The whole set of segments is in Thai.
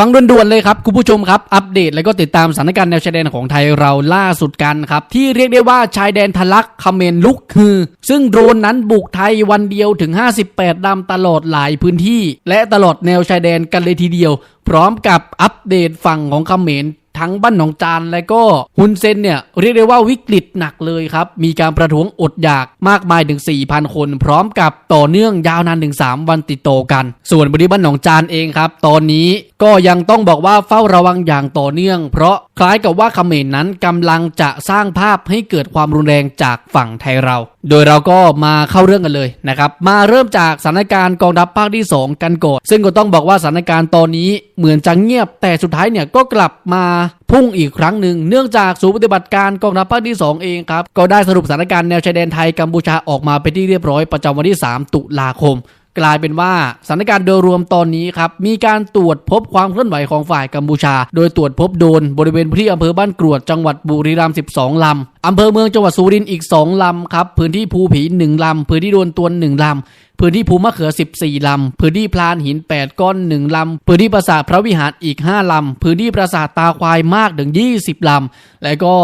ฟังด่วนๆเลยครับคุณผู้ชมครับ อัปเดตและก็ติดตามสถานการณ์แนวชายแดนของไทยเราล่าสุดกันครับ ที่เรียกได้ว่าชายแดนทะลักคเมนลุกฮือ ซึ่งโดรนนั้นบุกไทยวันเดียวถึง 58ลำตลอดหลายพื้นที่ และตลอดแนวชายแดนกันเลยทีเดียว พร้อมกับอัปเดตฝั่งของคเมน ทั้งบ้านหนองจานและก็ฮุนเซนเนี่ยเรียกได้ว่าวิกฤตหนักเลยครับ มีการประท้วงอดอยากมากมายถึง 4,000 คน พร้อมกับต่อเนื่องยาวนานถึง 3 วันติดต่อกัน ส่วนบริบ้านหนองจานเองครับ ตอนนี้ก็ยังต้องบอกว่าเฝ้าระวังอย่างต่อเนื่อง เพราะ คล้ายกับว่าเขมรนั้นกำลังจะสร้างภาพให้เกิดความรุนแรงจากฝั่งไทยเรา โดยเราก็มาเข้าเรื่องกันเลยนะครับ มาเริ่มจากสถานการณ์กองทัพภาคที่ 2 กันก่อนซึ่งก็ต้องบอกว่าสถานการณ์ตอนนี้เหมือนจะเงียบ แต่สุดท้ายเนี่ยก็กลับมาพุ่งอีกครั้งหนึ่งเนื่องจากศูนย์ปฏิบัติการกองทัพภาคที่ 2 เองครับ ก็ได้สรุปสถานการณ์แนวชายแดนไทยกัมพูชาออกมาเป็นที่เรียบร้อยประจำวันที่ 3 ตุลาคม กลายเป็นว่าสถานการณ์โดยรวมตอนนี้ครับมีการตรวจพบความเคลื่อนไหวของฝ่ายกัมพูชา โดยตรวจพบโดนบริเวณพื้นที่อำเภอบ้านกรวดจังหวัดบุรีรัมย์12 ลำอำเภอเมืองจังหวัดสุรินทร์อีก 2 ลำครับพื้นที่ภูผี 1 ลำพื้นที่โดนตวน 1 ลำพื้นที่ภูมะเขือ 14 ลำ พื้นที่พลานหิน 8 ก้อน 1 ลำ พื้นที่ปราสาทพระวิหารอีก 5 ลำ พื้นที่ปราสาทตาควายมากถึง 20 ลำ และก็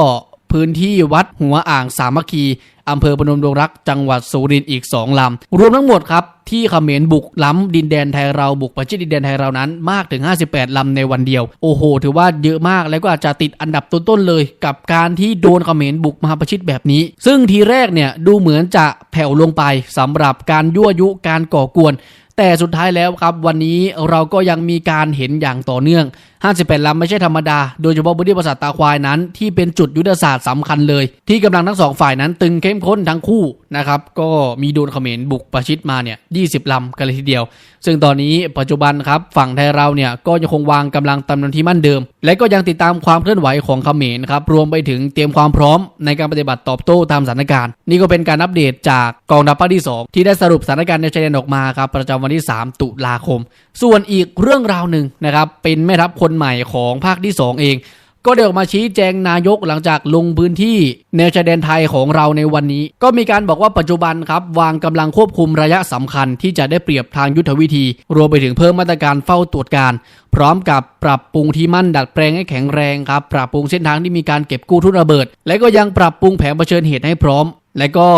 พื้นที่วัดหัวอ่างสามัคคีอำเภอพนมดงรักจังหวัดสุรินทร์อีก 2 ลำ รวมทั้งหมดครับที่เขมรบุกล้ำดินแดนไทยเราบุกประชิดดินแดนไทยเรานั้นมากถึง 58 ลำในวันเดียว โอ้โห ถือว่าเยอะมากแล้วก็อาจจะติดอันดับต้นๆเลย กับการที่โดนเขมรบุกมาประชิดแบบนี้ ซึ่งทีแรกเนี่ยดูเหมือนจะแผ่วลงไปสำหรับการยั่วยุการก่อกวน แต่สุดท้ายแล้วครับวันนี้เราก็ยังมีการเห็นอย่างต่อเนื่อง 58 ลำไม่ใช่ธรรมดา โดยเฉพาะพื้นที่ปราสาทตาควายนั้น ที่เป็นจุดยุทธศาสตร์สำคัญเลย ที่กำลังทั้งสองฝ่ายนั้นตึงเข้มข้นทั้งคู่นะครับ ก็มีโดนเขมรบุกประชิดมาเนี่ย 20 ลำกันเลยทีเดียว ซึ่งตอนนี้ปัจจุบันครับฝั่งไทยเราเนี่ยก็ยังคงวางกำลังตำนานที่มั่นเดิม และก็ยังติดตามความเคลื่อนไหวของเขมรครับรวมไปถึงเตรียมความพร้อมในการปฏิบัติตอบโต้ตามสถานการณ์ นี่ก็เป็นการอัปเดตจากกองทัพภาคที่ 2 ที่ได้สรุปสถานการณ์ในชายแดนออกมาครับประจำวันที่ 3 ตุลาคม ส่วนอีกเรื่องราวหนึ่งนะครับเป็นแม่ทัพคนใหม่ของภาคที่ 2 เอง ก็ได้ออกมาชี้แจงนายกหลังจากลงพื้นที่แนวชายแดนไทยของเราในวันนี้ ก็มีการบอกว่าปัจจุบันครับ วางกำลังควบคุมระยะสำคัญที่จะได้เปรียบทางยุทธวิธี รวมไปถึงเพิ่มมาตรการเฝ้าตรวจการ พร้อมกับปรับปรุงที่มั่นดัดแปลงให้แข็งแรงครับปรับปรุงเส้นทางที่มีการเก็บกู้ทุนระเบิด และก็ยังปรับปรุงแผนเผชิญเหตุให้พร้อม และก็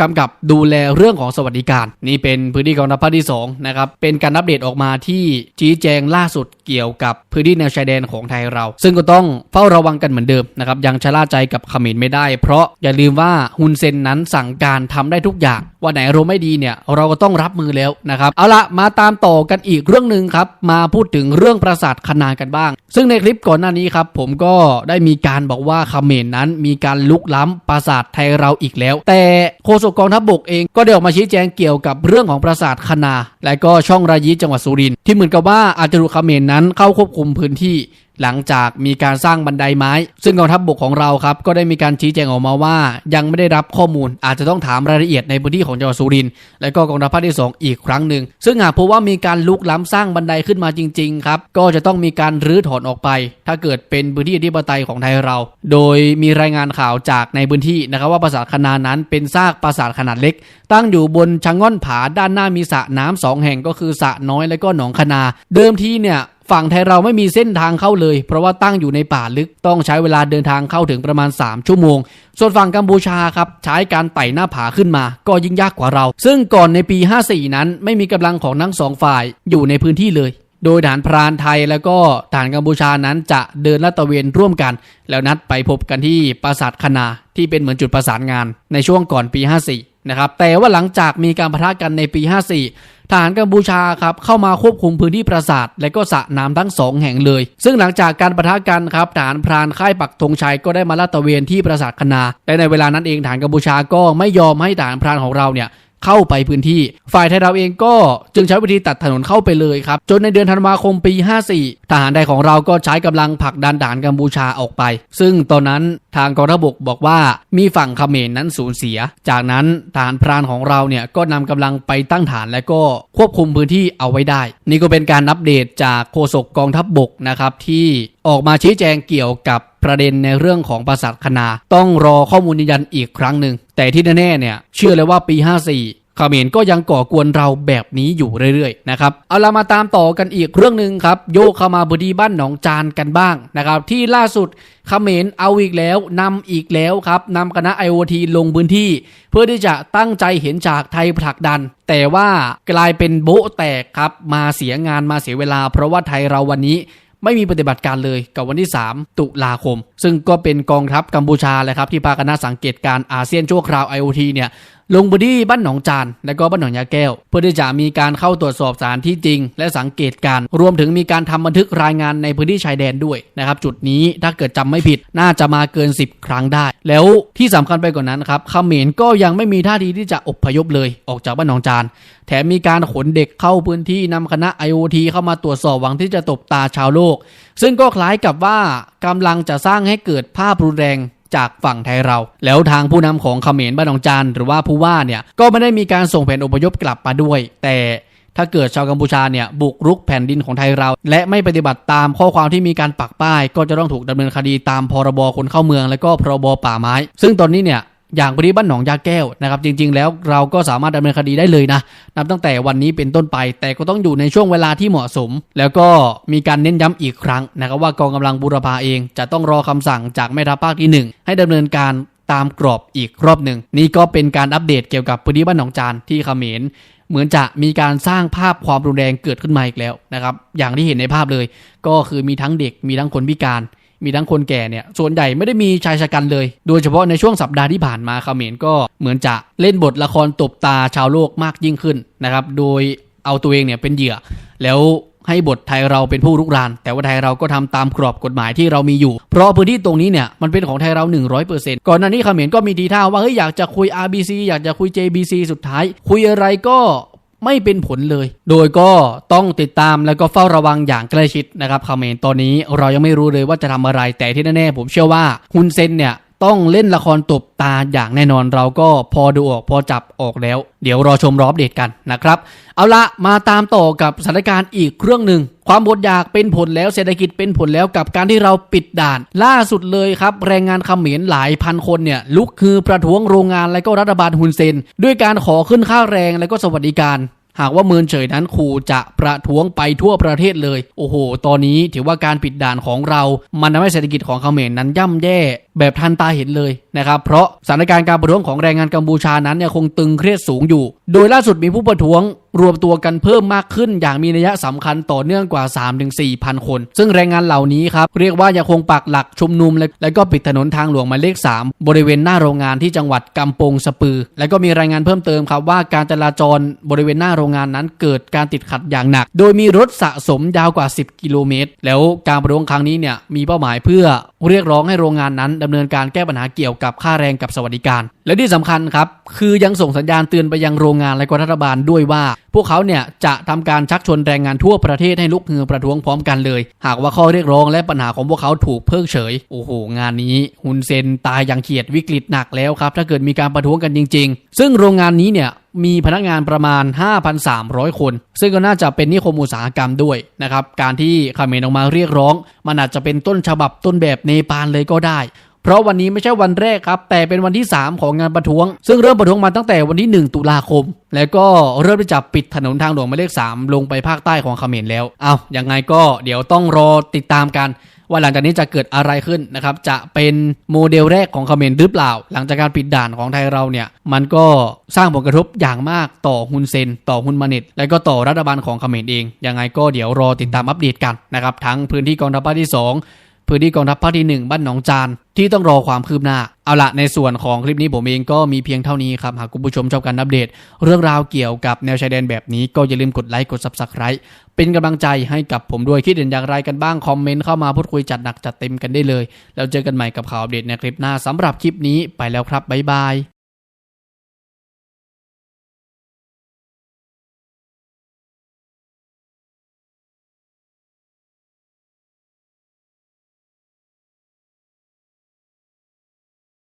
กำกับดูแลเรื่องของสวัสดิการ นี่เป็นพื้นที่กองทัพภาคที่2นะครับเป็นการอัปเดตออกมาที่ชี้แจงล่าสุด เกี่ยวกับพื้นที่แนวชายแดนของไทยเรา ซึ่งก็ต้องเฝ้าระวังกันเหมือนเดิมนะครับยังชะล่าใจกับเขมรไม่ได้ เพราะอย่าลืมว่าฮุนเซนนั้นสั่งการทำได้ทุกอย่างวันไหนเราไม่ดีเนี่ยเราก็ต้องรับมือแล้วนะครับเอาละมาตามต่อกันอีกเรื่องหนึ่งครับมาพูดถึงเรื่องปราสาทคณากันบ้าง ซึ่งในคลิปก่อนหน้านี้ครับผมก็ได้มีการบอกว่าเขมรนั้นมีการลุกล้ำปราสาทไทยเราอีกแล้ว แต่โฆษกกองทัพบกเองก็ได้ออกมาชี้แจงเกี่ยวกับเรื่องของปราสาทคณาและก็ช่องรายีจังหวัดสุรินทร์ที่เหมือนกับว่าอาจจะถูเขมรนั้นเข้าควบคุมพื้นที่หลังจากมีการสร้างบันไดไม้ ซึ่งกองทัพบบกของเราครับก็ได้มีการชี้แจงออกมาว่า ยังไม่ได้รับข้อมูล อาจจะต้องถามรายละเอียดในพื้นที่ของจังหวัดสุรินทร์และก็กองทัพภาคที่ 2 อีกครั้งหนึ่ง ซึ่งหากพบว่ามีการลุกล้ำสร้างบันไดขึ้นมาจริงๆครับก็จะต้องมีการรื้อถอนออกไป ถ้าเกิดเป็นพื้นที่อธิปไตยของไทยเรา โดยมีรายงานข่าวจากในพื้นที่นะครับว่าปราสาทคณานั้นเป็นซากปราสาทขนาดเล็ก ตั้งอยู่บนชะง่อนผาด้านหน้ามีสระน้ำสองแห่งก็คือสระน้อยและก็หนองคณาเดิมทีเนี่ย ฝั่งไทยเราไม่มีเส้นทางเข้าเลย เพราะว่าตั้งอยู่ในป่าลึกต้องใช้เวลาเดินทางเข้าถึงประมาณ 3 ชั่วโมง ส่วนฝั่งกัมพูชาครับใช้การไต่หน้าผาขึ้นมา ก็ยิ่งยากกว่าเรา ซึ่งก่อนในปี 54 นั้น ไม่มีกำลังของทั้งสองฝ่ายอยู่ในพื้นที่เลยโดยฐานพรานไทยแล้วก็ฐานกัมพูชานั้นจะเดินลาดตระเวนร่วมกัน แล้วนัดไปพบกันที่ปราสาทคณาที่เป็นเหมือนจุดประสานงานในช่วงก่อนปี 54 นะครับแต่ว่าหลังจากมีการปะทะกันในปี 54 ทหารกัมพูชาครับเข้ามาควบคุมพื้นที่ปราสาท และก็สระน้ำทั้งสองแห่งเลย ซึ่งหลังจากการปะทะกันครับทหารพรานค่ายปักธงชัยก็ได้มาลาดตระเวนที่ปราสาทคณาและในเวลานั้นเองทหารกัมพูชาก็ไม่ยอมให้ทหารพรานของเราเนี่ย เข้าไปพื้นที่ ฝ่ายไทยเราเองก็จึงใช้วิธีตัดถนนเข้าไปเลยครับ จนในเดือนธันวาคมปี 54 ทหารไทยของเราก็ใช้กำลังผลักดันทหารกัมพูชาออกไป ซึ่งตอนนั้นทางกองทัพบกบอกว่ามีฝั่งเขมรนั้นสูญเสีย จากนั้นทหารพรานของเราเนี่ยก็นำกำลังไปตั้งฐานและก็ควบคุมพื้นที่เอาไว้ได้ นี่ก็เป็นการอัปเดตจากโฆษกกองทัพบกนะครับที่ออกมาชี้แจงเกี่ยวกับ ประเด็นในเรื่องของปราสาทคณา ต้องรอข้อมูลยืนยันอีกครั้งหนึ่ง แต่ที่แน่ๆเนี่ยเชื่อเลยว่าปี 54เขเมรก็ยังก่อกวนเราแบบนี้อยู่เรื่อยๆนะครับเอาละมาตามต่อกันอีกเรื่องหนึ่งครับ โยกเข้ามาพื้นที่บ้านหนองจานกันบ้างนะครับ ที่ล่าสุดเขมรเอาอีกแล้วนำอีกแล้วครับนำคณะ IoT ลงพื้นที่ เพื่อที่จะตั้งใจเห็นจากไทยผลักดัน แต่ว่ากลายเป็นโบแตกครับ มาเสียงานมาเสียเวลา เพราะว่าไทยเราวันนี้ ไม่มีปฏิบัติการเลยกับวันที่ 3 ตุลาคม ซึ่งก็เป็นกองทัพกัมพูชาแหละครับที่พาคณะสังเกตการอาเซียนชั่วคราว IoT เนี่ย ลงพื้นที่บ้านหนองจาน และก็บ้านหนองยาแก้ว เพื่อที่จะมีการเข้าตรวจสอบสถานที่จริง และสังเกตการ รวมถึงมีการทำบันทึกรายงานในพื้นที่ชายแดนด้วยนะครับ จุดนี้ถ้าเกิดจำไม่ผิดน่าจะมาเกิน 10 ครั้งได้ แล้วที่สำคัญไปกว่านั้นครับเขมรก็ยังไม่มีท่าทีที่จะอพยพเลยออกจากบ้านหนองจาน แถมมีการขนเด็กเข้าพื้นที่นำคณะ IoT เข้ามาตรวจสอบหวังที่จะตบตาชาวโลก ซึ่งก็คล้ายกับว่ากำลังจะสร้างให้เกิดภาพรุนแรง จากฝั่งไทยเรา แล้วทางผู้นำของเขมรบ้านหนองจานหรือว่าผู้ว่าเนี่ยก็ไม่ได้มีการส่งแผนอพยพกลับมาด้วย แต่ถ้าเกิดชาวกัมพูชาเนี่ยบุกรุกแผ่นดินของไทยเรา และไม่ปฏิบัติตามข้อความที่มีการปักป้าย ก็จะต้องถูกดำเนินคดีตามพรบคนเข้าเมือง และก็พรบป่าไม้ ซึ่งตอนนี้เนี่ย อย่างพื้นที่บ้านหนองยาแก้วนะครับ จริง ๆ แล้วเราก็สามารถดำเนินคดีได้เลยนะ นับตั้งแต่วันนี้เป็นต้นไป แต่ก็ต้องอยู่ในช่วงเวลาที่เหมาะสม แล้วก็มีการเน้นย้ำอีกครั้งนะครับว่ากองกำลังบูรพาเอง จะต้องรอคำสั่งจากแม่ทัพภาคที่ 1 ให้ดำเนินการตามกรอบอีกรอบหนึ่ง นี่ก็เป็นการอัปเดตเกี่ยวกับพื้นที่บ้านหนองจานที่เขมรเหมือนจะมีการสร้างภาพความรุนแรงเกิดขึ้นมาอีกแล้วนะครับ อย่างที่เห็นในภาพเลย ก็คือมีทั้งเด็กมีทั้งคนพิการ มีทั้งคนแก่เนี่ย ส่วนใหญ่ไม่ได้มีชายชะกันเลย โดยเฉพาะในช่วงสัปดาห์ที่ผ่านมาเขมรก็เหมือนจะเล่นบทละครตบตาชาวโลกมากยิ่งขึ้นนะครับ โดยเอาตัวเองเนี่ยเป็นเหยื่อ แล้วให้บทไทยเราเป็นผู้รุกราน แต่ว่าไทยเราก็ทำตามกรอบกฎหมายที่เรามีอยู่ เพราะพื้นที่ตรงนี้เนี่ยมันเป็นของไทยเรา 100%ก่อนหน้านี้เขมรก็มีทีท่าว่าเฮ้ยอยากจะคุย RBC อยากจะคุย JBC สุดท้าย คุยอะไรก็ ไม่เป็นผลเลย โดยก็ต้องติดตามแล้วก็เฝ้าระวังอย่างใกล้ชิดนะครับเขมนตอนนี้เรายังไม่รู้เลยว่าจะทำอะไรแต่ที่แน่ๆผมเชื่อว่าฮุนเซนเนี่ย ต้องเล่นละครตบตาอย่างแน่นอนเราก็พอดูออกพอจับออกแล้ว เดี๋ยวรอชมรอบเดตกันนะครับ เอาละมาตามต่อกับสถานการณ์อีกเครื่องหนึ่ง ความบดอยากเป็นผลแล้วเศรษฐกิจเป็นผลแล้วกับการที่เราปิดด่าน ล่าสุดเลยครับ แรงงานเขมรหลายพันคนเนี่ยลุกคือประท้วงโรงงานและก็รัฐบาลฮุนเซน ด้วยการขอขึ้นค่าแรงและก็สวัสดิการหากว่าเมินเฉยนั้นขู่จะประท้วงไปทั่วประเทศเลย โอ้โห ตอนนี้ถือว่าการปิดด่านของเรา มันทำให้เศรษฐกิจของเขมรนั้นย่ำแย่ แบบทันตาเห็นเลยนะครับ เพราะสถานการณ์การประท้วงของแรงงานกัมพูชานั้นเนี่ยคงตึงเครียดสูงอยู่ โดยล่าสุดมีผู้ประท้วงรวมตัวกันเพิ่มมากขึ้น อย่างมีนัยสำคัญต่อเนื่องกว่า 3-4พันคน ซึ่งแรงงานเหล่านี้ครับ เรียกว่ายังคงปักหลักชุมนุมและและก็ปิดถนนทางหลวงหมายเลข 3 บริเวณหน้าโรงงานที่จังหวัดกำปงสปือ และก็มีรายงานเพิ่มเติมครับว่าการจราจรบริเวณหน้าโรงงานนั้นเกิดการติดขัดอย่างหนัก โดยมีรถสะสมยาวกว่า 10 กิโลเมตร แล้วการประท้วงครั้งนี้เนี่ยมีเป้าหมายเพื่อเรียกร้องให้โรงงานนั้นดำเนินการแก้ปัญหาเกี่ยวกับค่าแรงกับสวัสดิการ และที่สำคัญครับ คือยังส่งสัญญาณเตือนไปยังโรงงานและรัฐบาลด้วยว่า พวกเขาเนี่ยจะทำการชักชวนแรงงานทั่วประเทศให้ลุกฮือประท้วงพร้อมกันเลย หากว่าข้อเรียกร้องและปัญหาของพวกเขาถูกเพิกเฉย โอ้โห งานนี้ฮุนเซนตายอย่างเขียดวิกฤตหนักแล้วครับ ถ้าเกิดมีการประท้วงกันจริง ๆ ซึ่งโรงงานนี้เนี่ยมีพนักงานประมาณ 5,300 คน ซึ่งก็น่าจะเป็นนิคมอุตสาหกรรมด้วยนะครับ การที่คาเมรออกมาเรียกร้อง มันอาจจะเป็นต้นฉบับต้นแบบเนปาลเลยก็ได้ เพราะวันนี้ไม่ใช่วันแรกครับ แต่เป็นวันที่ 3 ของงานประท้วง ซึ่งเริ่มประท้วงมาตั้งแต่วันที่ 1 ตุลาคม แล้วก็เริ่มที่จะปิดถนนทางหลวงหมายเลข 3 ลงไปภาคใต้ของเขมรแล้วเอายังไงก็เดี๋ยวต้องรอติดตามกันว่าหลังจากนี้จะเกิดอะไรขึ้นนะครับ จะเป็นโมเดลแรกของเขมรหรือเปล่า หลังจากการปิดด่านของไทยเราเนี่ย มันก็สร้างผลกระทบอย่างมากต่อฮุนเซน ต่อฮุนมาเน็ต และก็ต่อรัฐบาลของเขมรเอง ยังไงก็เดี๋ยวรอติดตามอัปเดตกันนะครับ ทั้งพื้นที่กองทัพภาคที่ 2 พื้นที่กองทัพภาคที่1บ้านหนองจานที่ต้องรอความคืบหน้า เอาละในส่วนของคลิปนี้ผมเองก็มีเพียงเท่านี้ครับ หากคุณผู้ชมชอบการอัปเดต เรื่องราวเกี่ยวกับแนวชายแดนแบบนี้ก็อย่าลืมกดไลค์กด Subscribe เป็นกำลังใจให้กับผมด้วยคิดเห็นอย่างไรกันบ้าง คอมเมนต์เข้ามาพูดคุยจัดหนักจัดเต็มกันได้เลย แล้วเจอกันใหม่กับข่าวอัปเดตในคลิปหน้าสำหรับคลิปนี้ไปแล้วครับบ๊ายบาย